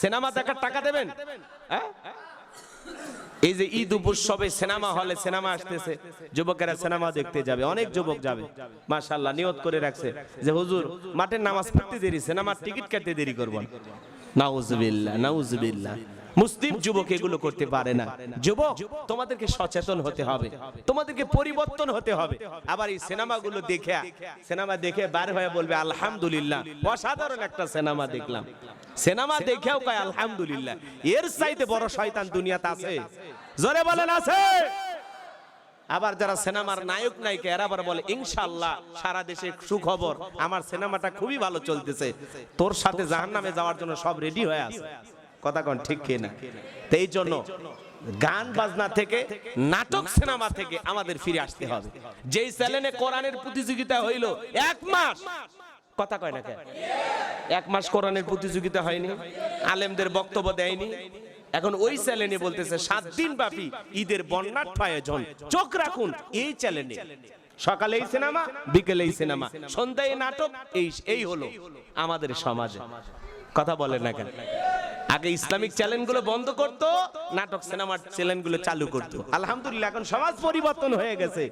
Cinema দেখার টাকা দেবেন? হ্যাঁ? এই যে ঈদ উৎসবে সিনেমা হলে সিনেমা আসতেছে, যুবকেরা সিনেমা দেখতে যাবে, অনেক যুবক যাবে। মাশাআল্লাহ, নিয়ত করে রাখছে যে, হুজুর, মাঠের নামাজ পড়তে দেরি, সিনেমার টিকিট কাটতে দেরি করব। নাউজবিল্লা নাউজুবিল্লাহ। মুসলিম যুবক এগুলো করতে পারে না। যুবক, তোমাদেরকে সচেতন হতে হবে। তোমাদেরকে পরিবর্তন হতে হবে। আবার এই সিনেমাগুলো দেখে, সিনেমা দেখে বার হয়ে বলবে, আলহামদুলিল্লাহ। অসাধারণ একটা সিনেমা দেখলাম। সিনেমা দেখেও কয়, আলহামদুলিল্লাহ। এর চাইতে বড় শয়তান দুনিয়াতে আছে। জোরে বলেন, আছে। আবার যারা সিনেমার নায়ক, নায়িকা, এরা আবার বলে, ইনশাআল্লাহ, সারা দেশে সুখবর। আমার সিনেমাটা খুবই ভালো চলতেছে। তোর সাথে জাহান্নামে যাওয়ার জন্য সব রেডি হয়ে আছে। কথা কোন ঠিক কি না তো এই জন্য গান বাজনা থেকে নাটক সিনেমা থেকে আমাদের ফিরে আসতে হবে। যেই চ্যানেলে কোরআনের প্রতিযোগিতা হইল এক মাস। কথা কয় না কেন? এক মাস কোরআনের প্রতিযোগিতা হয়নি। আলেমদের বক্তব্য দেয়নি। এখন ওই চ্যানেলে বলতেছে সাত দিন ব্যাপী ঈদের বর্ণাঢ্য আয়োজন চোখ রাখুন এই চ্যানেলে। সকালে এই সিনেমা বিকেলে এই সিনেমা। সন্ধ্যায় নাটক এই এই হলো আমাদের সমাজে। কথা বলেন না কেন? আগে ইসলামিক চ্যানেলগুলো বন্ধ করতো, নাটক সিনেমার চ্যানেলগুলো চালু করতো। আলহামদুলিল্লাহ, এখন সমাজ পরিবর্তন হয়ে গেছে।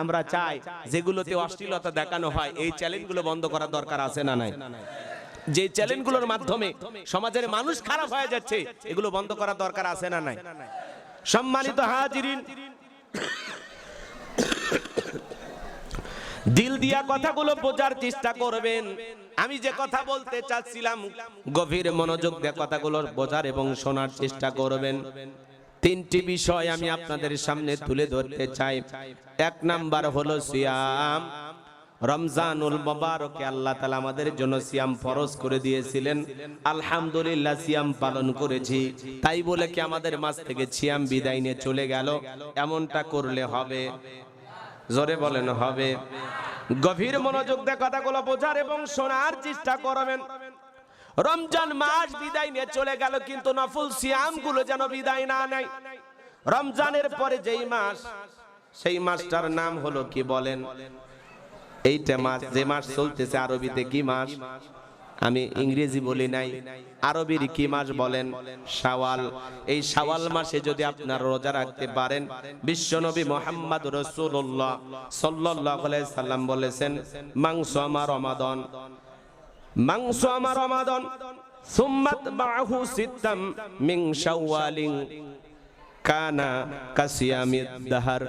আমরা চাই যেগুলোতে অশ্লীলতা দেখানো হয়, এই চ্যানেলগুলো বন্ধ করার দরকার আছে না নাই? যে চ্যানেলগুলোর মাধ্যমে সমাজের মানুষ খারাপ হয়ে যাচ্ছে, এগুলো বন্ধ করার দরকার আছে না নাই? সম্মানিত হাজিরিন, দিল দিয়া কথাগুলো বোঝার চেষ্টা করবেন। আমি যে কথা বলতে চাচ্ছিলাম গভীর মনোযোগ দিয়ে কথাগুলো বোঝার এবং শোনার চেষ্টা করবেন। তিনটি বিষয় আমি আপনাদের সামনে তুলে ধরতে চাই। এক নাম্বার হলো সিয়াম। রমজানুল মোবারকে আল্লাহ তালা আমাদের জন্য সিয়াম ফরজ করে দিয়েছিলেন। আলহামদুলিল্লাহ সিয়াম পালন করেছি। তাই বলে কি আমাদের মাছ থেকে সিয়াম বিদায় নিয়ে চলে গেল? এমনটা করলে হবে। জোরে বলেন, হবে। গভীর মনোযোগ দিয়ে কথাগুলো বোঝার এবং শোনার চেষ্টা করবেন। রমজান মাস বিদায় নিয়ে চলে গেল, কিন্তু নফল সিয়ামগুলো যেন বিদায় না নেয়। রমজানের পরে যেই মাস, সেই মাসটার নাম হলো কি বলেন? এইটা মাস, যে মাস চলতেছে আরবিতে কি মাস? আমি ইংরেজি বলি নাই, আরবির কি মাস বলেন? শাওয়াল। এই শাওয়াল মাসে যদি আপনার রোজা রাখতে পারেন, বিশ্বনবী মোহাম্মদ রসুল্লাহ সাল্লাহ সাল্লাম বলেছেন, মাংস আমার রমাদন। মাংস আমার রমাদন। সুম্মাত বাহু সিত্তাম মিং শাওয়ালিং কানা কাসিয়ামিদ দাহার।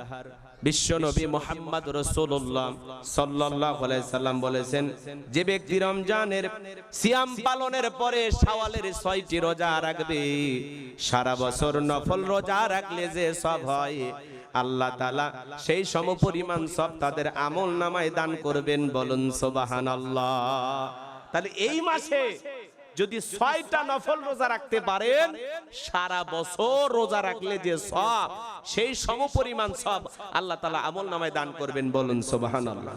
বিশ্বনবী মোহাম্মদ রসুল্লাহ সাল্লাহ সাল্লাম বলেছেন, যে ব্যক্তি রমজানের সিয়াম পালনের পরে শাওয়ালের ছয়টি রোজা রাখবে, সারা বছর নফল রোজা রাখলে যে সব হয়, আল্লাহ তালা সেই সম পরিমাণ সব তাদের আমল নামায় দান করবেন বলুন সোবাহান আল্লাহ তাহলে এই মাসে যদি ছয়টা নফল রোজা রাখতে পারেন সারা বছর রোজা রাখলে যে সব সেই সমপরিমাণ সব আল্লাহ তালা আমল নামায় দান করবেন বলুন সোবাহান আল্লাহ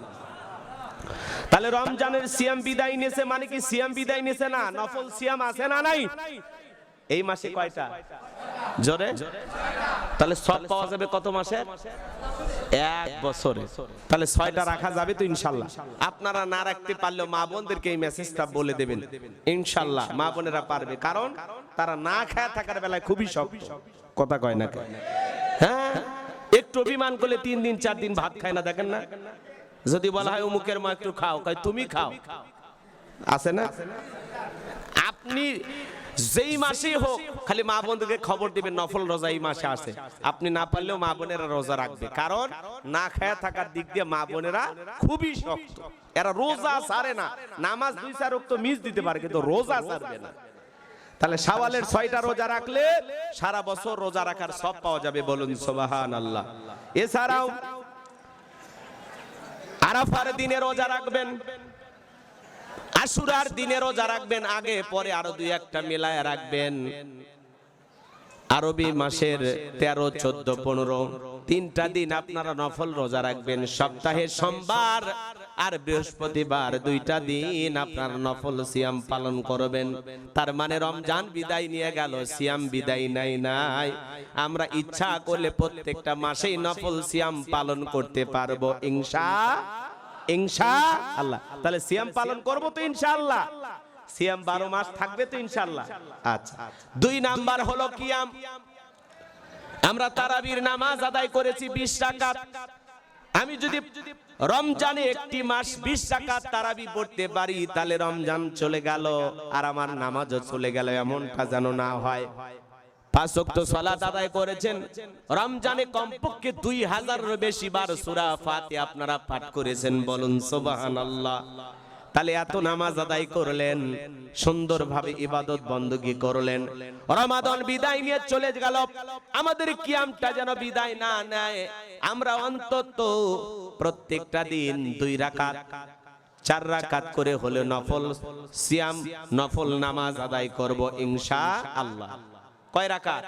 তাহলে রমজানের সিয়াম বিদায় নিয়েছে মানে কি সিয়াম বিদায় নিয়েছে না? নফল সিয়াম আছে না নাই? এই মাসে কয়টা? জোরে? তাহলে সব পাওয়া যাবে কত মাসে এক বছরে। তাহলে ছয়টা রাখা যাবে তো ইনশাল্লাহ। আপনারা না রাখতে পারলেও মা বোনদেরকে এই মেসেজটা বলে দেবেন। ইনশাল্লাহ মা বোনেরা পারবে। কারণ তারা না খায় থাকার বেলায় খুবই শক্ত। কথা কয় না হ্যাঁ? একটু অভিমান করলে তিন দিন, চার দিন ভাত খায় না, দেখেন না? যদি বলা হয় অমুকের মা একটু খাও তুমি খাও। আছে না? আপনি যেই মাসেই হোক, খালি মা বোনদেরকে খবর দিবেন, নফল রোজা এই মাসে আসে আপনি না পারলেও মা বোনেরা রোজা রাখবে। কারণ না খায়া থাকার দিক দিয়ে মা বোনেরা খুবই শক্ত। এরা রোজা সারে না। নামাজ দুই চার তো মিস দিতে পারে, কিন্তু রোজা সারবে না। তাহলে শাওয়ালের ছয়টা রোজা রাখলে সারা বছর রোজা রাখার সব পাওয়া যাবে বলুন সোবাহান আল্লাহ এছাড়াও আরাফার দিনে রোজা রাখবেন। আশুরার দিনে রোজা রাখবেন, আগে, পরে আরও দুই একটা মিলায় রাখবেন। আরবি মাসের তেরো, চোদ্দ, পনেরো, তিনটা দিন আপনারা নফল রোজা রাখবেন। সপ্তাহে সোমবার আর বৃহস্পতিবার দুইটা দিন আপনার নফল সিয়াম পালন করবেন। তার মানে রমজান বিদায় নিয়ে গেল, সিয়াম বিদায় নাই নাই। আমরা ইচ্ছা করলে প্রত্যেকটা মাসেই নফল সিয়াম পালন করতে পারব, ইনশা আচ্ছা। আমরা তারাবির নামাজ আদায় করেছি বিশ রাকাত। আমি যদি রমজানে একটি মাস বিশ রাকাত তারাবি পড়তে পারি, তাহলে রমজান চলে গেল আর আমার নামাজও চলে গেল, এমনটা যেন না হয়। পাঁচ ওয়াক্ত সালাত আদায় করেছেন। রমজানে কমপক্ষে দুই হাজারের বেশি বার সূরা ফাতিহা আপনারা পাঠ করেছেন বলুন সুবহানাল্লাহ। তাহলে এত নামাজ আদায় করলেন সুন্দরভাবে ইবাদত বন্দী করলেন। রমাদন বিদায় নিয়ে চলে গেল। আমাদের কিয়ামটা যেন বিদায় না নেয়। আমরা অন্তত প্রত্যেকটা দিন দুই রাকাত চার রাকাত করে হলে নফল সিয়াম নফল নামাজ আদায় করব ইনশা আল্লাহ। কয় রাকাত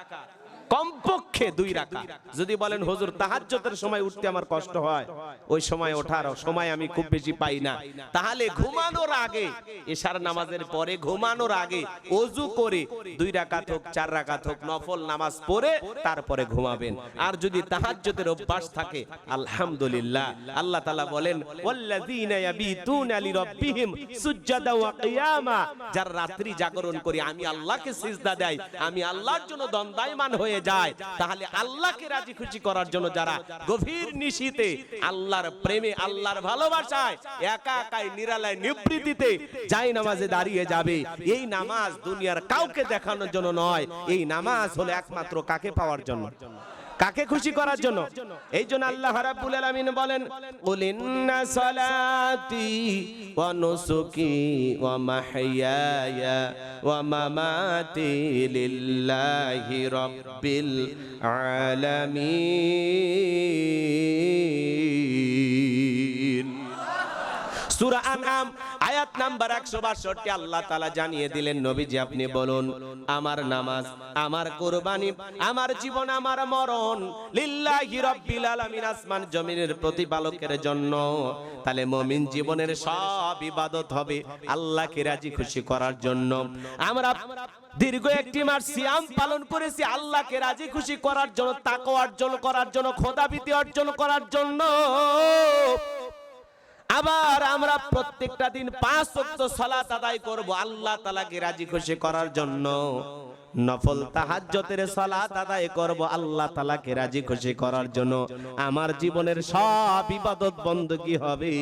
কমপক্ষে দুই রাকাত। যদি বলেন হুজুর তাহাজ্জুদের সময় উঠতে আমার কষ্ট হয়। ওই সময় ওঠার সময় আমি খুব বেশি পাই না। তাহলে ঘুমানোর আগে এশার নামাজের পরে ঘুমানোর আগে ওযু করে দুই রাকাত হোক চার রাকাত হোক নফল নামাজ পড়ে তারপরে ঘুমাবেন। আর যদি তাহাজ্জুদের অভ্যাস থাকে আলহামদুলিল্লাহ আল্লাহ তাআলা বলেন ওয়াল্লাযীনা ইয়াবিতুনা লিরাব্বিহিম সুজদাা ওয়া কিয়ামা। যারা রাত্রি জাগরণ করে আমি আল্লাহকে সিজদা দেয় আমি আল্লাহর জন্য দন্দায়মান হয়ে যায়, তাহলে আল্লাহকে রাজি খুশি করার জন্য যারা গভীর নিশিতে আল্লাহর প্রেমে, আল্লাহর ভালোবাসায় একা একাই নিরালায় নিবৃত্তিতে যাই নামাজে দাঁড়িয়ে যাবে, এই নামাজ দুনিয়ার কাউকে দেখানোর জন্য নয়, এই নামাজ হলো একমাত্র কাকে পাওয়ার জন্য? কাকে খুশি করার জন্য? এই জন্য আল্লাহ রাব্বুল আলামিন বলেন কুল ইন্না সালাতি ওয়া নুসুকি ওয়া মাহইয়ায়া ওয়া মামাতি লিল্লাহি রাব্বিল আলামিন। সূরা আনআম নাম্বার 162 আল্লাহ তাআলা জানিয়ে দিলেন, নবীজি আপনি বলুন, আমার নামাজ, আমার কুরবানি, আমার জীবন, আমার মরণ, লিল্লাহি রাব্বিল আলামিন আসমান জমিনের প্রতিপালকের জন্য। তাহলে মুমিন জীবনের সব ইবাদত হবে আল্লাহকে রাজি খুশি করার জন্য। আমরা দীর্ঘ একটি মাস সিয়াম পালন করেছি আল্লাহকে রাজি খুশি করার জন্য, তাকওয়া অর্জন করার জন্য খোদাভীতি অর্জন করার জন্য। আবার আমরা প্রত্যেকটা দিন পাঁচ অক্ত সলাত আদায় করব, আল্লাহ তালাকে রাজি খুশি করার জন্য। নফল তাহাজ্জতের সালাত আদায় করব, আল্লাহ তালাকে রাজি খুশি করার জন্য। আমার জীবনের সব ইবাদত বন্ধ কি হবে?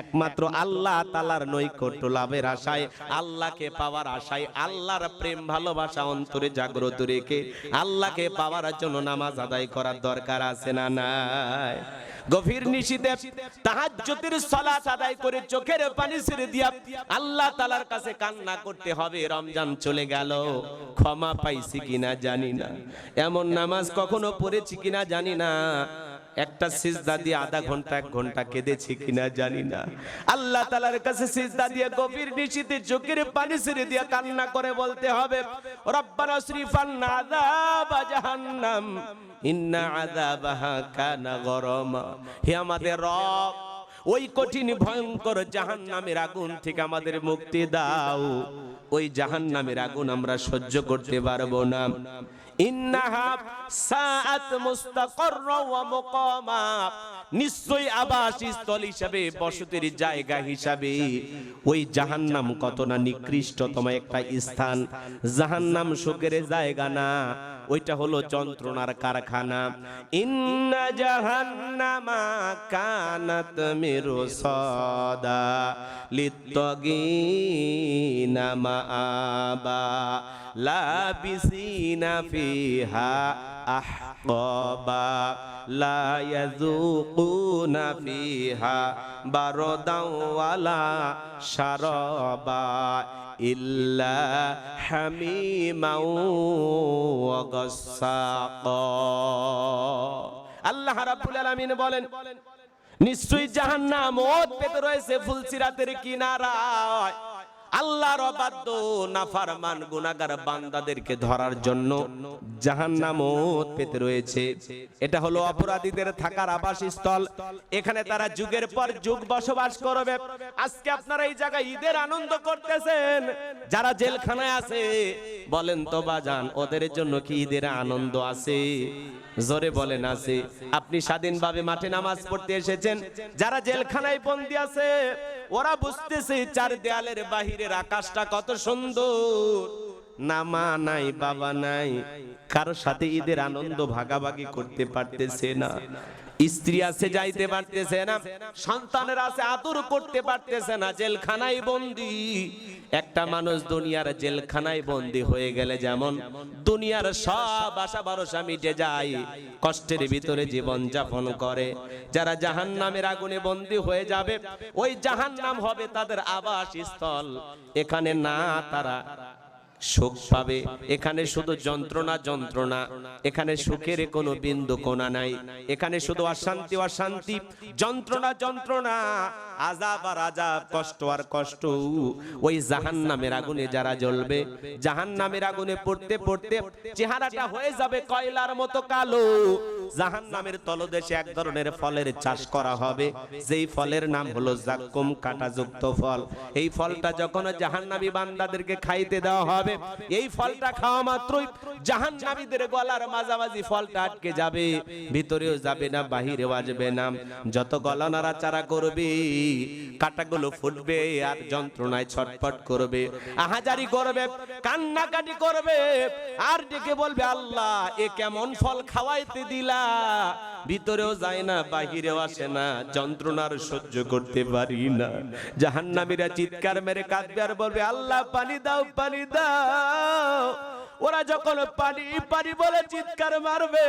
একমাত্র আল্লাহ তালার নৈকট্য লাভের আশায়, আল্লাহকে পাওয়ার আশায়, আল্লাহর প্রেম ভালোবাসা অন্তরে জাগ্রত রেখে, আল্লাহকে পাওয়ার জন্য নামাজ আদায় করার দরকার আছে না নাই? গভীর নিশিতে তাহাজ্জুদের সালাত আদায় করে চোখের পানি ছেড়ে দিয়া আল্লাহ তাআলার কাছে কান্না করতে হবে, রমজান চলে গেল। ক্ষমা পাইছি কিনা জানি না। এমন নামাজ কখনো পড়েছি কিনা জানি না। একটা সিজদা দিয়ে আধা ঘণ্টা, এক ঘণ্টা কেঁদেছি কিনা জানি না। আল্লাহ তালার কাছে সিজদা দিয়ে গভীর নিশিতে চোখের পানি ছেড়ে দিয়ে কান্না করে বলতে হবে, রব্বানা শ্রীফান আযাব জাহান্নাম। ইন্না আযাবাহা কানা গরমা। হে আমাদের রব, ওই কঠিন ভয়ঙ্কর জাহান আগুন থেকে আমাদের মুক্তি দাও। ওই জাহান আগুন আমরা সহ্য করতে পারব না। ইন্নাহা সাআত হিসাবে, বসতির জায়গা হিসাবে ওই জাহান্নাম কত না নিকৃষ্টতম একটা স্থান। জাহান্নাম সুখের জায়গা না। ওইটা হলো যন্ত্রণার কারখানা। ইন্না জাহান্নামা কানাত মিরসাদা লিত্তাগিনা মাআবা লাবিসিনা ফিহা আহকাবা লা ইয়াযুকুনা ফিহা বারদাও ওয়ালা শারাবা ইল্লা حميما وغساقا আল্লাহ রাব্বুল আলামিন বলেন নিশ্চয়ই জাহান্নাম ওত পেতে রয়েছে ফুলসিরাতের কিনারায়। আল্লাহর অবাধ্য নাফারমান গুনাহগার বান্দাদেরকে ধরার জন্য জাহান্নাম ওত পেতে রয়েছে। এটা হলো অপরাধীদের থাকার আবাসস্থল। এখানে তারা যুগের পর যুগ বসবাস করবে। আজকে আপনারা এই জায়গায় ঈদের আনন্দ করতেছেন। যারা জেলখানায় আছে, বলেন তো বাজান, ওদের জন্য কি ঈদের আনন্দ আছে? জোরে বলেন আছে আপনি স্বাধীনভাবে মাঠে নামাজ পড়তে এসেছেন। যারা জেলখানায় বন্দী আছে, ওরা বুঝতেছে চার দেয়ালের বাহিরের আকাশটা কত সুন্দর। না মা নাই, বাবা নাই। কারোর সাথে ঈদের আনন্দ ভাগাভাগি করতে পারতেছে না। স্ত্রী আছে, যাইতে পারতেছে না। সন্তানের আছে, আদর করতে পারতেছে না। জেলখানায় বন্দি। একটা মানুষ দুনিয়ার জেলখানায় বন্দি হয়ে গেলে যেমন দুনিয়ার সব আশা ভরসা মিটে যায়, কষ্টের ভিতরে জীবন যাপন করে। যারা জাহান নামের আগুনে বন্দি হয়ে যাবে, ওই জাহান নাম হবে তাদের আবাস স্থল এখানে না, তারা সুখ পাবে। এখানে শুধু যন্ত্রণা যন্ত্রণা। এখানে সুখের কোনো বিন্দু, কোনা নাই। এখানে শুধু অশান্তি অশান্তি। যন্ত্রণা যন্ত্রণা। আজাব আর আজাব কষ্ট আর কষ্ট। ওই জাহান নামের আগুনে যারা জ্বলবে জাহান নামের আগুনে পড়তে পড়তে চেহারাটা হয়ে যাবে কয়লার মতো কালো। জাহান নামের তলদেশে এক ধরনের ফলের চাষ করা হবে। যেই ফলের নাম হলো জাক্কুম কাঁটাযুক্ত ফল। এই ফলটা যখন জাহান্নামী বান্দাদেরকে খাইতে দেওয়া হবে এই ফলটা খাওয়া মাত্রই জাহান্নামীদের গলার মাঝামাঝি ফলটা আটকে যাবে। ভিতরেও যাবে না বাহিরেও আসবে না। যত গলা নাড়াচাড়া করবে, কাটাগুলো ফুটবে আর যন্ত্রণায় ছটফট করবে। আহাজারি করবে, কান্নাকাটি করবে, আর ডেকে বলবে, আল্লাহ, এ কেমন ফল খাওয়াইতে দিলা? ভিতরেও যায় না, বাহিরেও আসে না, যন্ত্রণার সহ্য করতে পারি না। জাহান্নামীরা চিৎকার মেরে কাঁদবে আর বলবে, আল্লাহ, পানি দাও পানি দাও। ওরা যখন পানি পানি বলে চিৎকার মারবে,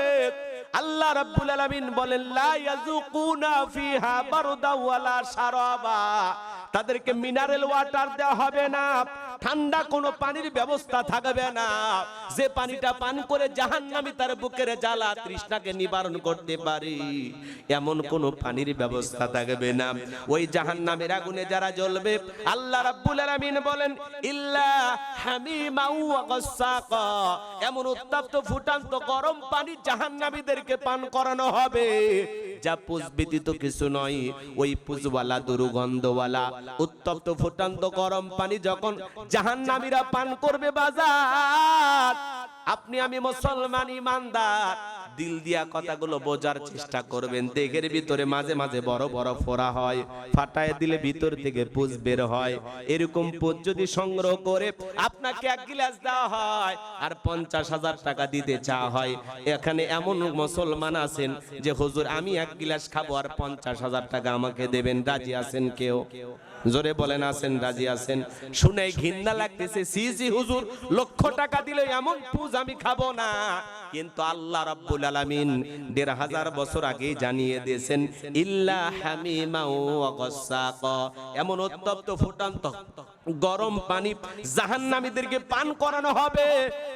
আল্লাহ রাব্বুল আলামিন বলেন, লা ইয়াযুকুনা ফিহা বারদা ওয়ালা শারাবা। তাদেরকে মিনারেল ওয়াটার দেওয়া হবে না। ঠান্ডা কোনো পানির ব্যবস্থা থাকবে না। যে পানিটা পান করে জাহান্নামী তার বুকের জ্বালা তৃষ্ণাকে নিবারণ করতে পারি, এমন কোন পানির ব্যবস্থা থাকবে না। ওই জাহান্নামের আগুনে যারা জ্বলবে, আল্লাহ রাব্বুল আলামিন বলেন, ইল্লা হামিমা ওয়া এমন উত্তপ্ত ফুটান্ত গরম পানি জাহান্নামীদেরকে পান করানো হবে। যা পুজ ব্যতীত কিছু নয়। ওই পুজওয়ালা, দুর্গন্ধওয়ালা, উত্তপ্ত ফুটান্ত গরম পানি যখন জাহান্নামীরা পান করবে বাজার। আপনি আমি মুসলমান ইমানদার। দিল দিয়া কথাগুলো বোঝার চেষ্টা করবেন। দেহের ভিতরে মাঝে মাঝে বড় বড় ফোড়া হয়। ফাটায় দিলে ভিতর থেকে পুজ বের হয়। এরকম পুজ যদি সংগ্রহ করে আপনাকে এক গিলাস দেওয়া হয় আর পঞ্চাশ হাজার টাকা দিতে চাওয়া হয়। এখানে এমন মুসলমান আছেন যে, হুজুর, আমি এক গিলাস খাব আর পঞ্চাশ হাজার টাকা আমাকে দেবেন। রাজি আছেন কেউ? জোরে বলেন, আছেন, রাজি আছেন? শুনে ঘৃণা লাগতেছে। সিজি হুজুর, লক্ষ টাকা দিলে এমন পুজ আমি খাব না। কিন্তু আল্লাহ রাব্বুল আলামিন দেড় হাজার বছর আগে জানিয়ে দিয়েছেন, ইল্লা হামিমা ওয়া গাসসাকা এমন উত্তপ্ত ফুটান্ত গরম পানি জাহান্নামীদেরকে পান করানো হবে,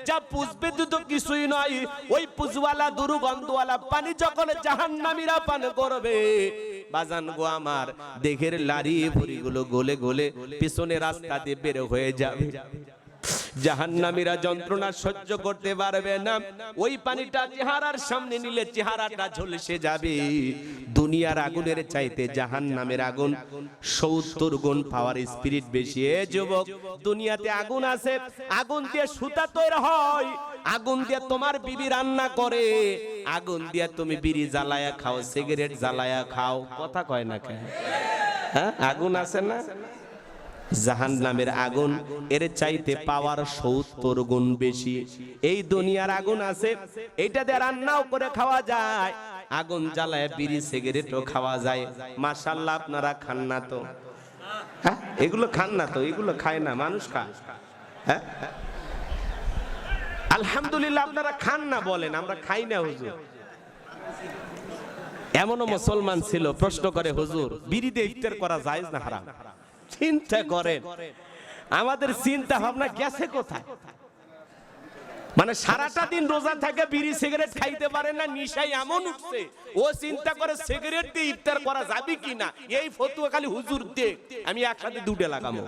যা পুষবে তো কিছুই নয়। ওই পুজওয়ালা, দুর্গন্ধওয়ালা পানি যখন জাহান্নামীরা পান করবে, বাজান গো আমার দেখের লারি ভুড়িগুলো গলে গলে পিছনে রাস্তা দিয়ে বের হয়ে যাবে। জাহান্নামীরা যন্ত্রণা সহ্য করতে পারবে না। ওই পানিটা চেহারার সামনে নিলে চেহারাটা ঝলসে যাবে। দুনিয়ার আগুনের চাইতে জাহান্নামের আগুন সত্তর গুণ পাওয়ার স্পিরিট বেশি। এ যুবক, দুনিয়াতে আগুন আছে, আগুন দিয়ে সুতা তৈরি হয়, আগুন দিয়ে তোমার বিবি রান্না করে, আগুন দিয়ে তুমি বিড়ি জ্বালায়া খাও, সিগারেট জ্বালায়া খাও। কথা কয় না কেন? হ্যাঁ আগুন আছে না? জাহান নামের আগুন, এর চাইতে পাওয়ার সত্তর গুণ বেশি। এই দুনিয়ার আগুন আছে, এইটা দিয়ে রান্নাও করে খাওয়া যায়। আগুন জ্বালায় বিড়ি, সিগারেটও খাওয়া যায়। মাশাল্লাহ আপনারা খান না তো। হ্যাঁ? এগুলো খান না তো, এগুলো খায় না, মানুষ খায়। হ্যাঁ? আলহামদুলিল্লাহ, আপনারা খান না বলেন, আমরা খাই না, হুজুর। এমনও মুসলমান ছিল, প্রশ্ন করে, হুজুর বিড়িতে ইফতার করা যায় না হারাম? চিন্তা করেন। আমাদের চিন্তা ভাবনা গেছে কোথায়? মানে সারাটা দিন রোজা থাকে বিড়ি সিগারেট খাইতে পারে না নিশাই এমন উঠছে ও চিন্তা করে সিগারেট দিয়ে ইফতার করা যাবে কিনা? এই ফতুয়া খালি হুজুর দে আমি একসাথে দুটে লাগামো